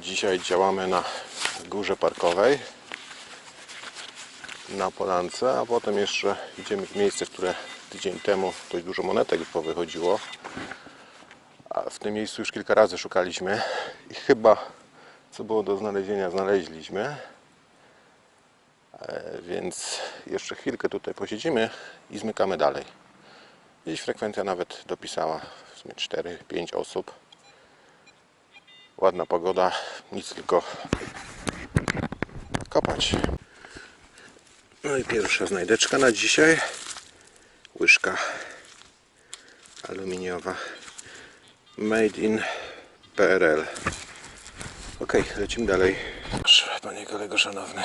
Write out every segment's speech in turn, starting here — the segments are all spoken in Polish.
Dzisiaj działamy na górze parkowej na Polance, a potem jeszcze idziemy w miejsce, które tydzień temu dość dużo monetek powychodziło. A w tym miejscu już kilka razy szukaliśmy i chyba co było do znalezienia znaleźliśmy. E, Więc jeszcze chwilkę tutaj posiedzimy i zmykamy dalej. Dziś frekwencja nawet dopisała w sumie 4-5 osób. Ładna pogoda, nic tylko kopać. No i pierwsza znajdeczka na dzisiaj. Łyżka aluminiowa. Made in PRL. Ok, lecimy dalej. Proszę, panie kolego szanowny.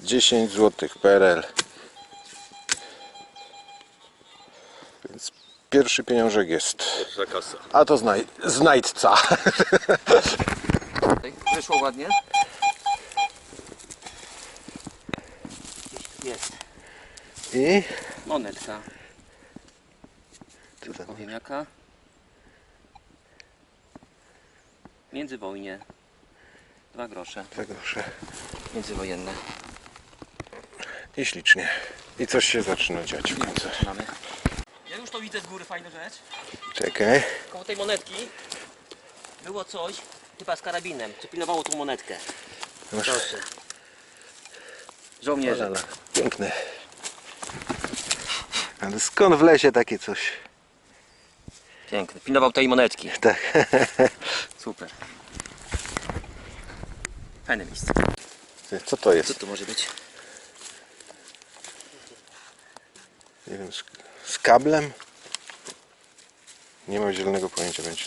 10 zł PRL. Więc pierwszy pieniążek jest. Pierwsza kasa. A to znaj znajdca. Wyszło ładnie. Jest. I Monetka. co tam? Powiem jaka. Międzywojnie. Dwa grosze. Dwa grosze. Międzywojenne. I ślicznie. I coś się zaczyna dziać w końcu. Zaczynamy. Ja już to widzę z góry, fajna rzecz. Czekaj. Koło tej monetki było coś, chyba z karabinem, co pilnowało tą monetkę. Masz Proszę. Żołnierze. Ale piękny. Ale skąd w lesie takie coś? Piękny. Pilnował tej monetki. Tak. Super. Fajne miejsce. Ty, Co to Co jest? tu może być? Nie wiem, z kablem? Nie mam zielonego pojęcia będzie.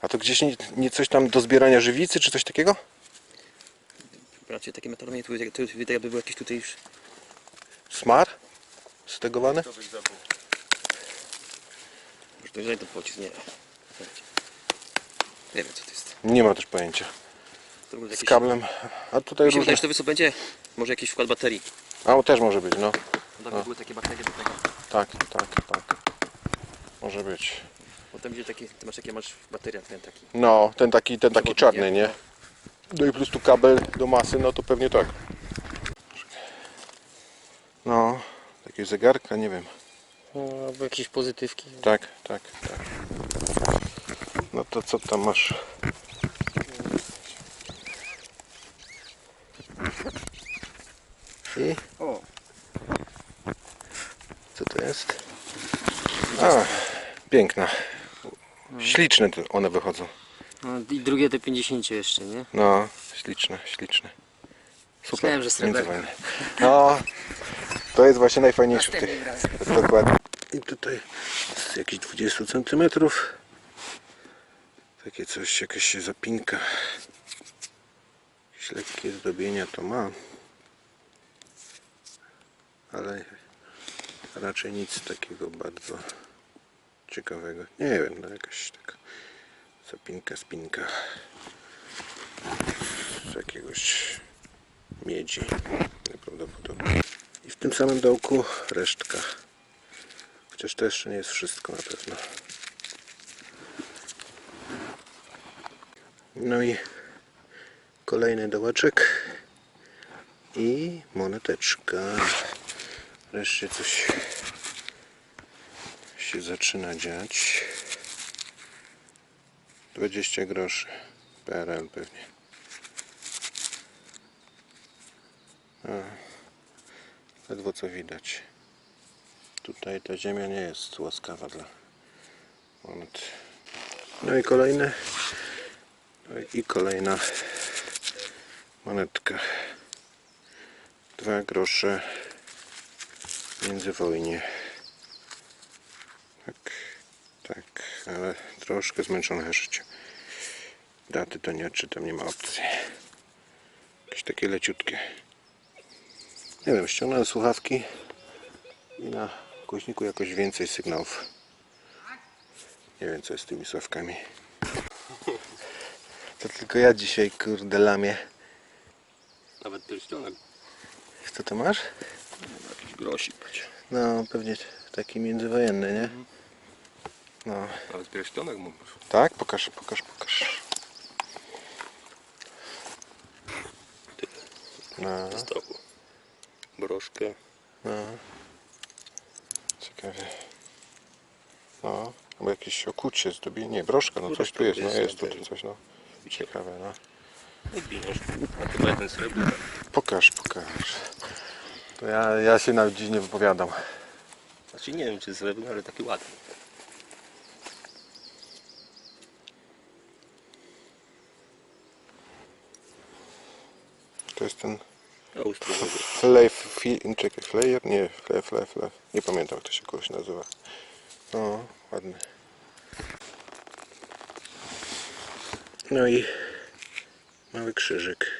A to gdzieś nie, nie coś tam do zbierania żywicy, czy coś takiego? Raczej takie metalowe, tu, tu widać jakby był jakiś tutaj już... Smar? Stegowany? Może to jeżeli to pocisk, nie. Nie wiem co to jest. Nie mam też pojęcia. To Z kablem. A tutaj różne. wydaje, że to wysoko będzie. Może jakiś wkład baterii. A o, też może być, no. Dawno były takie baterie do tego. Tak, tak, tak. Może być. Potem gdzie taki, ty masz masz ten taki. No, ten taki, ten taki Przewodnik, czarny, nie? nie? No i plus tu kabel do masy, no to pewnie tak. No, takie zegarka, nie wiem. albo jakieś pozytywki. Tak, tak, tak. No to co tam masz? I O, co to jest? A, piękna. Śliczne tu one wychodzą. No i drugie te 50 jeszcze, nie? No, śliczne, śliczne. Super. Myślałem, że międzywojenne. No, to jest właśnie najfajniejsze w tych. Dokładnie. I tutaj z jakichś 20 cm. Takie coś, jakaś się zapinka. Jakieś lekkie zdobienia to ma. Ale raczej nic takiego bardzo ciekawego. Nie wiem, no jakaś taka zapinka, spinka z jakiegoś miedzi najprawdopodobniej. I w tym samym dołku resztka. Chociaż to jeszcze nie jest wszystko na pewno. No i kolejny dołeczek i moneteczka. Wreszcie coś się zaczyna dziać. 20 groszy. PRL pewnie. Ledwo co widać. Tutaj ta ziemia nie jest łaskawa dla monet. No i kolejne. No i kolejna monetka. Dwa grosze międzywojnie. Tak, tak, ale troszkę zmęczone życie. Daty to nie odczytam, nie ma opcji. Jakieś takie leciutkie. Nie wiem, ściągnąłem słuchawki i na głośniku jakoś więcej sygnałów. Nie wiem co jest z tymi słuchawkami. To tylko ja dzisiaj kurde lamię. Nawet pierścionek. Co to masz? Jakiś grosik. No pewnie taki międzywojenny, nie? No. Nawet pierścionek mu. Tak? Pokaż, pokaż, pokaż. No. Zostało. Broszkę. No. Ciekawie. No. Albo jakieś okucie zdobienie. Nie, broszka, no coś tu jest, no jest tutaj coś, no. Ciekawe, no. Jeden srebrny. Pokaż, pokaż. To ja, ja się na dziś nie wypowiadam. Znaczy nie wiem czy srebrny, ale taki ładny. Jest ten fi, czekaj, Flayer? Nie, Flay, Flay. Nie pamiętam jak to się kogoś nazywa. No, ładny. No i mały krzyżyk.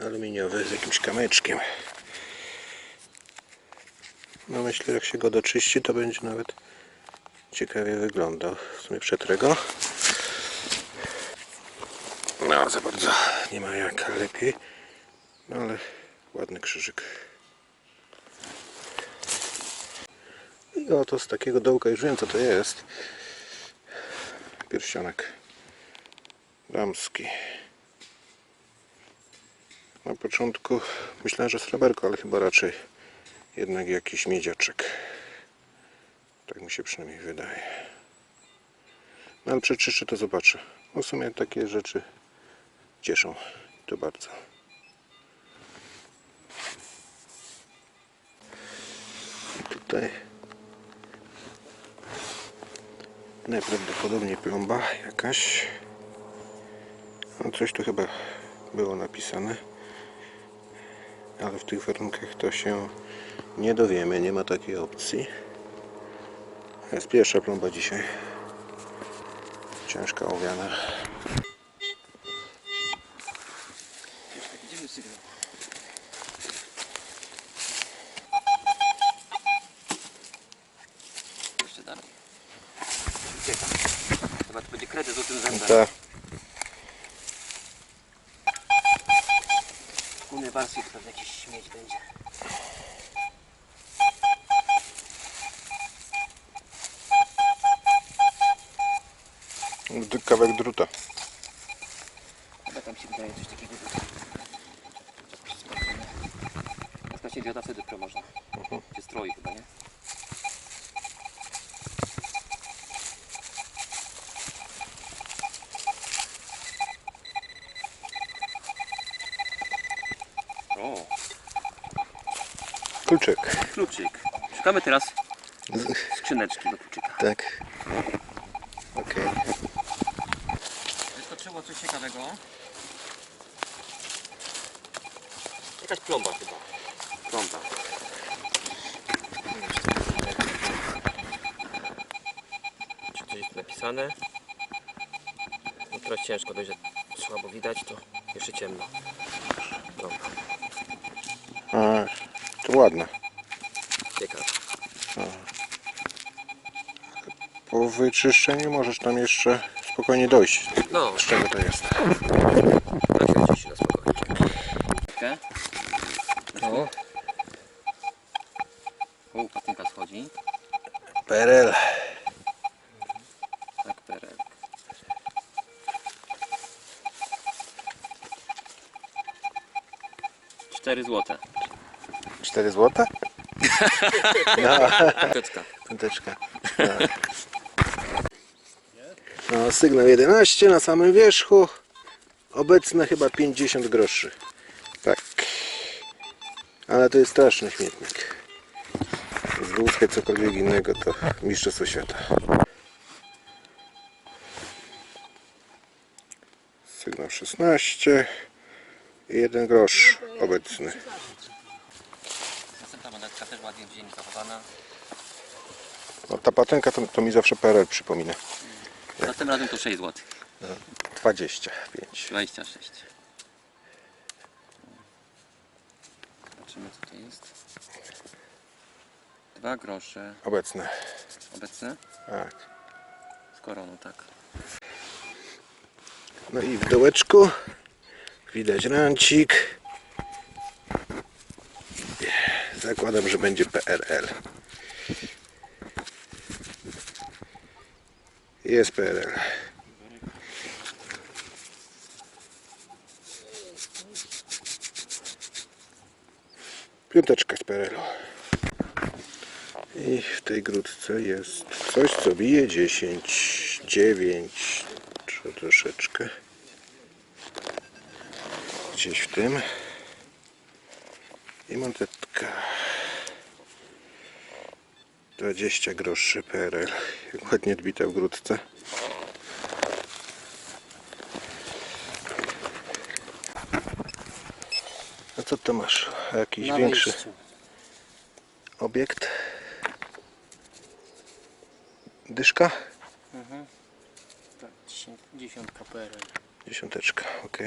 Aluminiowy z jakimś kamyczkiem. No myślę, jak się go doczyści, to będzie nawet ciekawie wyglądał. W sumie przetrę go. No, za bardzo nie ma jak lepiej. No ale ładny krzyżyk. I oto z takiego dołka już wiem co to jest. Pierścionek damski. Na początku myślałem, że sreberko, ale chyba raczej jednak jakiś miedziaczek. Tak mi się przynajmniej wydaje. No ale przeczyszczę to zobaczę. No w sumie takie rzeczy cieszą. To bardzo. Tutaj najprawdopodobniej plomba jakaś. No coś tu chyba było napisane. Ale w tych warunkach to się nie dowiemy. Nie ma takiej opcji. Jest pierwsza plomba dzisiaj. Ciężka owiana. Idziemy sygnał. Jeszcze dalej. Ucieka. Chyba to będzie kredyt o tym rzędem. Ta, W górnej warstwie to pewnie jakiś śmieć będzie. D- kawałek druta. Chyba tam się wydaje coś takiego. Się dioda wtedy pro można? Czy stroi chyba, nie? O, Kluczyk. Kluczyk. Szukamy teraz skrzyneczki do kluczyka. Tak. Okej. Ciekawego. Jakaś plomba chyba. Plomba. Czy coś jest napisane? No teraz ciężko dość, że słabo widać, to jeszcze ciemno. Plomba. A, to ładne. Ciekawe. Po wyczyszczeniu możesz tam jeszcze spokojnie dojść, No, z czego to jest. tak się na spokojnie. Czekaj. O. O, patynka schodzi. PRL. Tak, perek. Cztery złote. 4 zł? No, Kocka. piąteczka. No. no, sygnał 11 na samym wierzchu. Obecne chyba 50 groszy. Tak. Ale to jest straszny śmietnik. Złóżkę cokolwiek innego to mistrzostwo świata. Sygnał 16 i 1 grosz obecny. No, ta patynka to, to mi zawsze PRL przypomina. Następnym razem to 6 zł. 25. 26. Zobaczymy co to jest. Dwa grosze. Obecne. Obecne? Tak. Z koroną, tak. No i w dołeczku widać rancik. Zakładam, że będzie PRL. Jest PRL. Piąteczka z PRL-u. I w tej grudce jest coś, co bije 10, 9, czy troszeczkę. Gdzieś w tym. I montetka. 20 groszy PRL. Ładnie odbita w grudce. A co to masz? Jakiś Na większy wejściu. obiekt? Dyszka? Tak, dziesiąt- dziesiątka PRL. Dziesiąteczka, ok.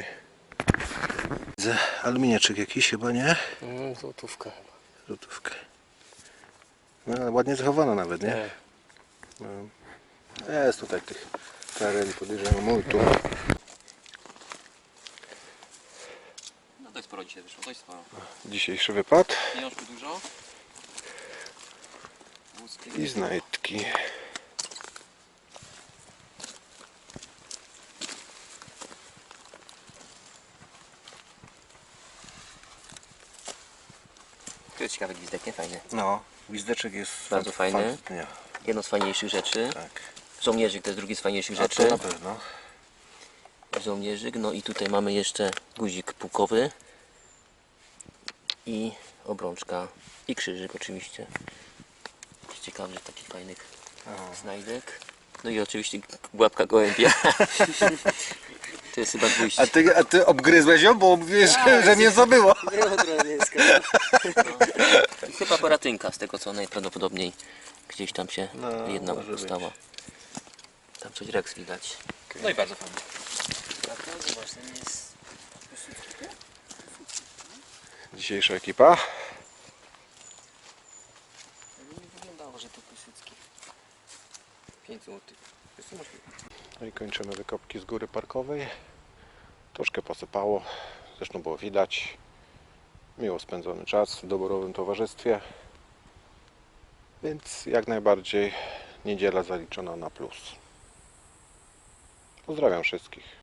Widzę aluminiaczek jakiś chyba, nie? Mm, złotówka chyba. Złotówkę. No ładnie zachowana nawet, nie? Nie. No. Jest tutaj tych PRL podejrzewam multu. No dość sporo dzisiaj wyszło, dość sporo. Dzisiejszy wypad Pieniążku dużo. I znajdki. Ciekawy gwizdek, nie? Fajny. No, gwizdeczek jest Bardzo fajny. fan- Jedno z fajniejszych rzeczy. tak. Żołnierzyk to jest drugi z fajniejszych A rzeczy. to na pewno. Żołnierzyk. No i tutaj mamy jeszcze guzik pukowy. I obrączka. I krzyżyk oczywiście. Z ciekawych takich fajnych znajdek. No i oczywiście łapka gołębia. to jest chyba gwóźdź. A ty, a ty obgryzłeś ją, bo mówisz, że, że mięso było. I chyba paratynka z tego co najprawdopodobniej gdzieś tam się No, jedna może być. ustała. Tam coś reks widać. No i bardzo fajnie. Zobacz, ten jest... Dzisiejsza ekipa. Nie wyglądało, że to Piłsudski. 5 zł. No i kończymy wykopki z góry parkowej. Troszkę posypało, zresztą było widać. Miło spędzony czas w doborowym towarzystwie. Więc jak najbardziej niedziela zaliczona na plus. Pozdrawiam wszystkich.